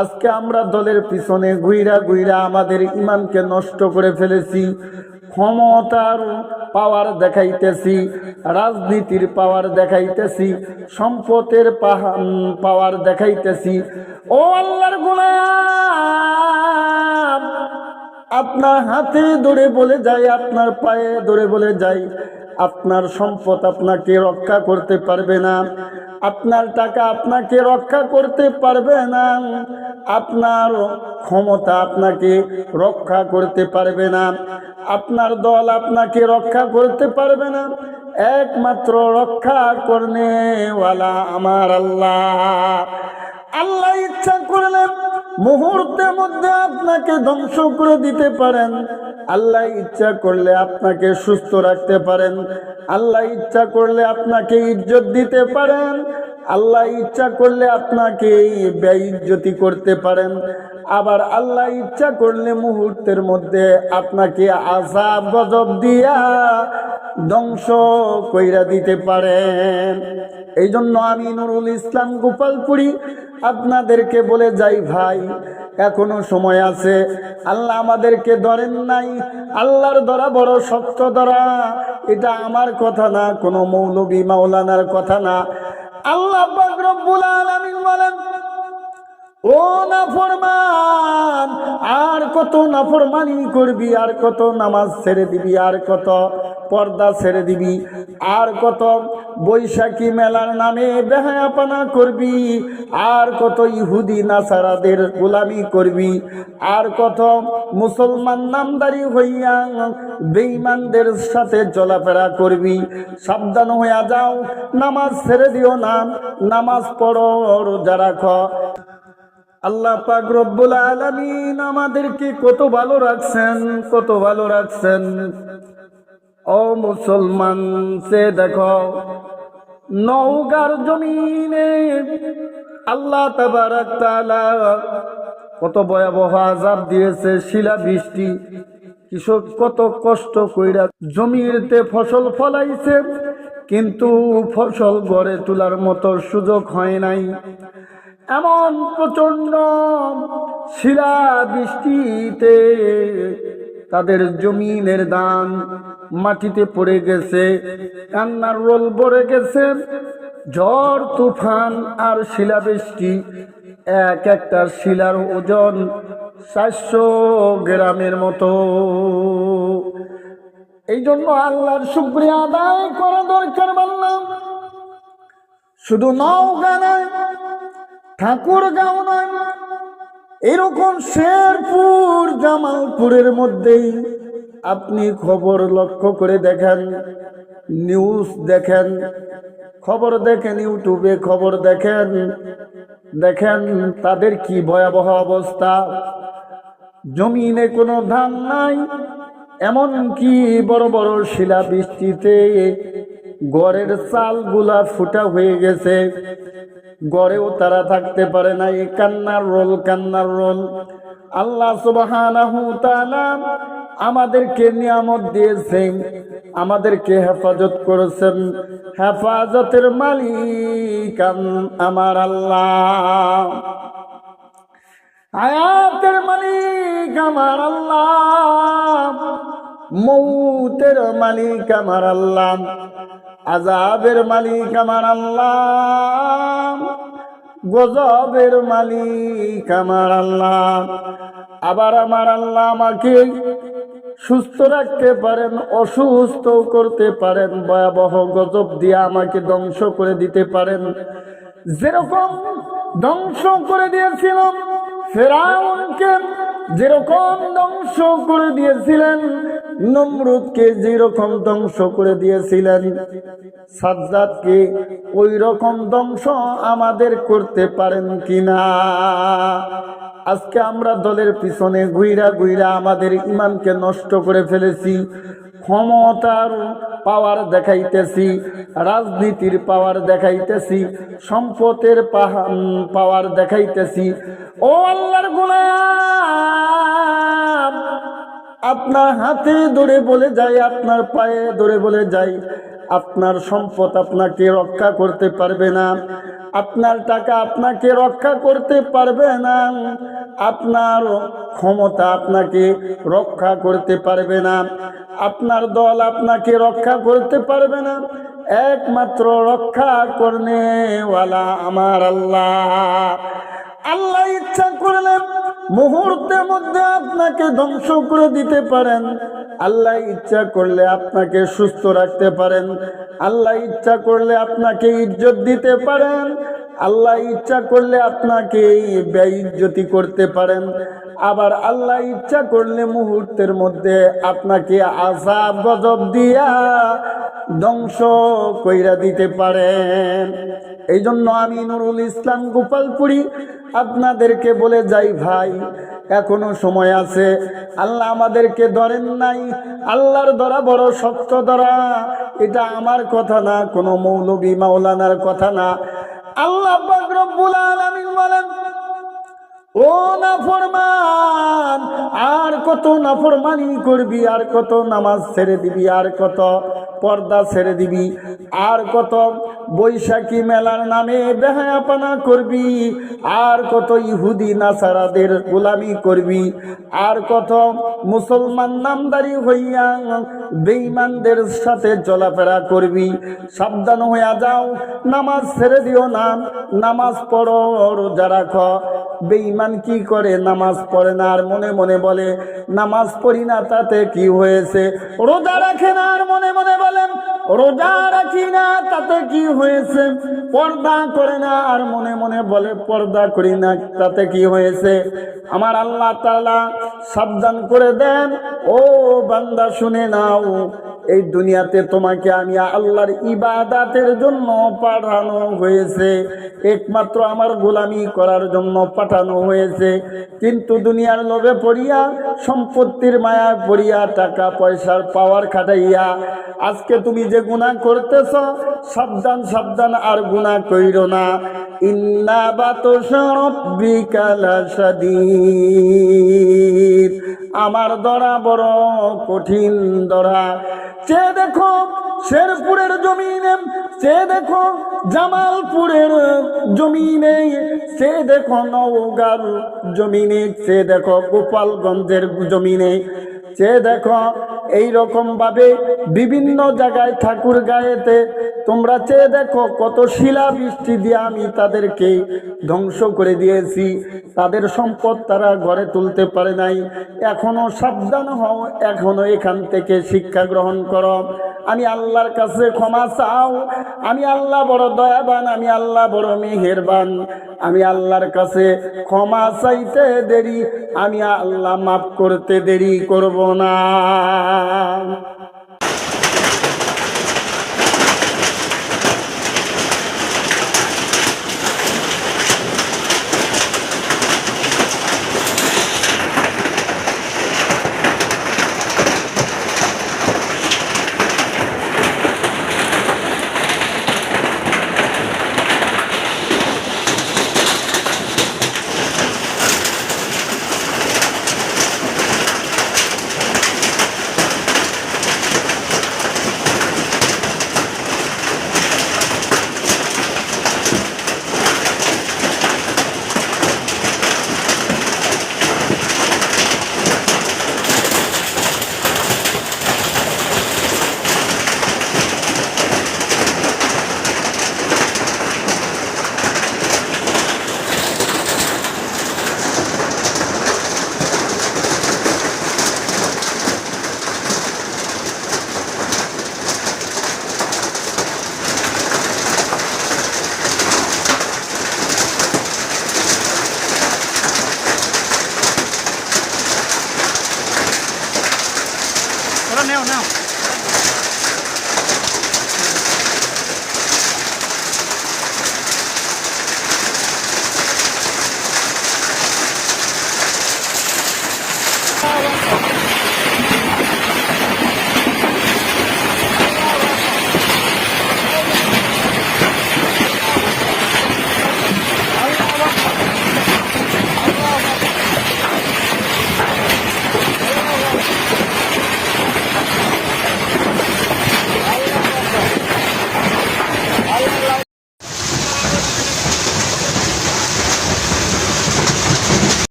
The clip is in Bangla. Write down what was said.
আজকে আমরা দলের পিছনে গুইরা গুইরা আমাদের ইমানকে নষ্ট করে ফেলেছি ক্ষমতার পাওয়ার দেখাইতেছি, রাজনীতির পাওয়ার দেখাইতেছি, সম্পদের পাওয়ার দেখাইতেছি। ও আল্লাহর গোলাম, আপনার হাতে ধরে বলে যাই, আপনার পায়ে ধরে বলে যাই, আপনার সম্পদ আপনাকে রক্ষা করতে পারবে না, আপনার টাকা আপনাকে রক্ষা করতে পারবে না। আপনার ক্ষমতা আপনাকে রক্ষা করতে পারবে না। আপনার দল আপনাকে রক্ষা করতে পারবে না। একমাত্র রক্ষা করনেওয়ালা আমার আল্লাহ। আল্লাহ ইচ্ছা করলেন মুহূর্তের মধ্যে আপনাকে ধ্বংস করে দিতে পারেন। আল্লাহ ইচ্ছা করলে আপনাকে সুস্থ রাখতে পারেন। আল্লাহ ইচ্ছা করলে আপনাকে ইজ্জত দিতে পারেন। আল্লাহ ইচ্ছা করলে আপনাকে ব্যয়জ্জতি করতে পারেন। আবার আল্লাহ ইচ্ছা করলে মুহূর্তের মধ্যে আপনাকে আজাব গজব দিয়া ধ্বংস কইরা দিতে পারেন। এই জন্য আমি নুরুল ইসলাম গোপালপুরি আপনাদেরকে বলে যাই ভাই, এখনও সময় আছে। আল্লাহ আমাদেরকে ধরেন নাই। আল্লাহর ধরা বড় শক্ত ধরা। এটা আমার কথা না, কোনো মৌলবী মাওলানার কথা না। আল্লাহ রব্বুল আলামিন বলেন, ও নাফরমান, আর কত নাফরমানি করবি, আর কত নামাজ ছেড়ে দিবি, আর কত পর্দা ছেড়ে দিবি, আর কত বৈশাখী মেলার নামে বেহায়াপানা করবি, আর কত ইহুদি নাসারাদের গোলামি করবি, আর কত মুসলমান নামদারি হইয়া বেঈমানদের সাথে চলাফেরা করবি, সাবধান হইয়া যাও, নামাজ ছেড়ে দিও না, নামাজ পড়ো, রোজা রাখো। আল্লাহ পাক রব্বুল আলামিন আমাদেরকে কত ভালো রাখছেন, কত ভালো রাখছেন। ও মুসলমান, সে দেখো নৌকার জমিনে আল্লাহ তাবারাক তাআলা কত ভয়াবহ আজাব দিয়েছে শিলা বৃষ্টি কৃষক কত কষ্ট কইরা জমিতে ফসল ফলাইছে, কিন্তু ফসল গড়ে তোলার মতো সুযোগ হয় নাই। এমন প্রচণ্ড শিলা বৃষ্টিতে তাদের জমিনের দান মাটিতে পড়ে গেছে, কান্নার রোল পড়ে গেছে। ঝড়, তুফান আর শিলাবৃষ্টি এক একটা শিলার ওজন চারশো গ্রামের মতো। এই জন্য আল্লাহর শুক্রিয়া আদায় করা দরকার বললাম শুধু নওগা নয় ঠাকুর গাঁও নয়, এরকম শেরপুর, জামালপুরের মধ্যেই আপনি খবর লক্ষ্য করে দেখেন, নিউজ দেখেন, খবর দেখেন, ইউটিউবে খবর দেখেন দেখেন তাদের কি ভয়াবহ অবস্থা। জমিনে কোনো ধান নাই এমন কি বড় বড় শিলা বৃষ্টিতে গড়ের চালগুলা ফুটা হয়ে গেছে। গড়েও তারা থাকতে পারে না, এই কান্নার রোল কান্নার রোল। আল্লাহ তাআলা আমাদেরকে নিয়ামত দিয়েছেন, আমাদেরকে হেফাজত করেছেন। হেফাজতের মালিক আমার আল্লাহ। আয়াতের মালিক আমার আল্লাহ, মৌতের মালিক আমার আল্লাহ আজাবের মালিক আমার আল্লাহ, গজবের মালিক আমার আল্লাহ। আবার আমার আল্লাহ আমাকে সুস্থ রাখতে পারেন, অসুস্থ করতে পারেন, ভয়াবহ গজব দিয়ে আমাকে ধ্বংস করে দিতে পারেন। যেরকম ধ্বংস করে দিয়েছিলাম ফেরাউনকে যেরকম ধ্বংস করে দিয়েছিলেন, নমরুদকে যেরকম ধ্বংস করে দিয়েছিলেন, সাজ্জাদকে ওই রকম ধ্বংস আমাদের করতে পারেন কিনা? আজকে আমরা দলের পিছনে গুইরা গুইরা আমাদের ইমানকে নষ্ট করে ফেলেছি। ক্ষমতার পাওয়ার দেখাইতেছি, রাজনীতির পাওয়ার দেখাইতেছি, সম্পদের পাওয়ার দেখাইতেছি। ও আল্লাহর গোলাম, আপনার হাতে ধরে বলে যাই, আপনার পায়ে ধরে বলে যাই, আপনার সম্পদ আপনাকে রক্ষা করতে পারবে না, আপনার টাকা আপনাকে রক্ষা করতে পারবে না, আপনার ক্ষমতা আপনাকে রক্ষা করতে পারবে না। আপনার দল আপনাকে রক্ষা করতে পারবে না। একমাত্র রক্ষা করনেওয়ালা আমার আল্লাহ। আল্লাহ ইচ্ছা করলেন মুহূর্তের মধ্যে আপনাকে ধ্বংস করে দিতে পারেন। আল্লাহ ইচ্ছা করলে আপনাকে সুস্থ রাখতে পারেন। আল্লাহ ইচ্ছা করলে আপনাকে ইজ্জত দিতে পারেন। আল্লাহ ইচ্ছা করলে আপনাকে ব্যয়জ্যোতি করতে পারেন। আবার আল্লাহ ইচ্ছা করলে মুহূর্তের মধ্যে আপনাকে আজাব গজব দিয়া ধ্বংস কইরা দিতে পারেন। এই জন্য আমি নুরুল ইসলাম গোপালপুরি আপনাদেরকে বলে যাই, ভাই, এখনও সময় আছে। আল্লাহ আমাদেরকে ধরেন নাই। আল্লাহর ধরা বড় শক্ত ধরা। এটা আমার কথা না, কোনো মৌলবী মাওলানার কথা না। আল্লাহ বলেন ও নাফরমান আর কত নাফরমানি করবি আর কত নামাজ ছেড়ে দিবি আর কত পর্দা ছেড়ে দিবি। আর কত বৈশাখী মেলার নামে বেহায়াপানা করবি। আর কত ইহুদি নাসারাদের গোলামি করবি। আর কত মুসলমান নামদারি হইয়া বেঈমানদের সাথে চলাফেরা করবি। সাবধান হইয়া যাও, নামাজ ছেড়ে দিও না। নামাজ পড়ো, রোজা রাখো। বেঈমান কি করে নামাজ পড়ে না? আর মনে মনে বলে, নামাজ পড়ি না, তাতে কি হয়েছে? রোজা রাখে না, আর মনে মনে বলেন, রোজা রাখি না, তাতে কি হয়েছে? পর্দা করে না, আর মনে মনে বলে, পর্দা করি না, তাতে কি হয়েছে? আমার আল্লাহ তালা সাবধান করে দেন, ও বান্দা, শুনে নাও এই দুনিয়াতে তোমাকে আমি আল্লাহর ইবাদাতের জন্য পাঠানো হয়েছে। একমাত্র আমার গোলামি করার জন্য পাঠানো হয়েছে। কিন্তু দুনিয়ার লোভে পড়িয়া, সম্পত্তির মায়া পড়িয়া, টাকা পয়সার পাওয়ার খাটাইয়া, আজকে তুমি যে গুণা করতেছ, সাবধান সাবধান আর গুণা কইর না। আমার দরা বড় কঠিন দরা। সে দেখো শেরপুরের জমিনে, সে দেখো জামালপুরের জমিনে, সে দেখো নওগাঁর জমিনে, সে দেখো গোপালগঞ্জের জমিনে, সে দেখো এই ভাবে বিভিন্ন জায়গায় ঠাকুর গায়েতে তোমরা চেয়ে দেখো কত শিলা বৃষ্টি দিয়ে আমি তাদেরকে ধ্বংস করে দিয়েছি। তাদের সম্পদ তারা গড়ে তুলতে পারে নাই। এখনও সাবধান হও, এখনও এখান থেকে শিক্ষা গ্রহণ করো। আমি আল্লাহর কাছে ক্ষমা চাও। আমি আল্লাহ বড় দয়াবান, আমি আল্লাহ বড় মেহেরবান। আমি আল্লাহর কাছে ক্ষমা চাইতে দেরি, আমি আল্লাহ মাফ করতে দেরি করব না।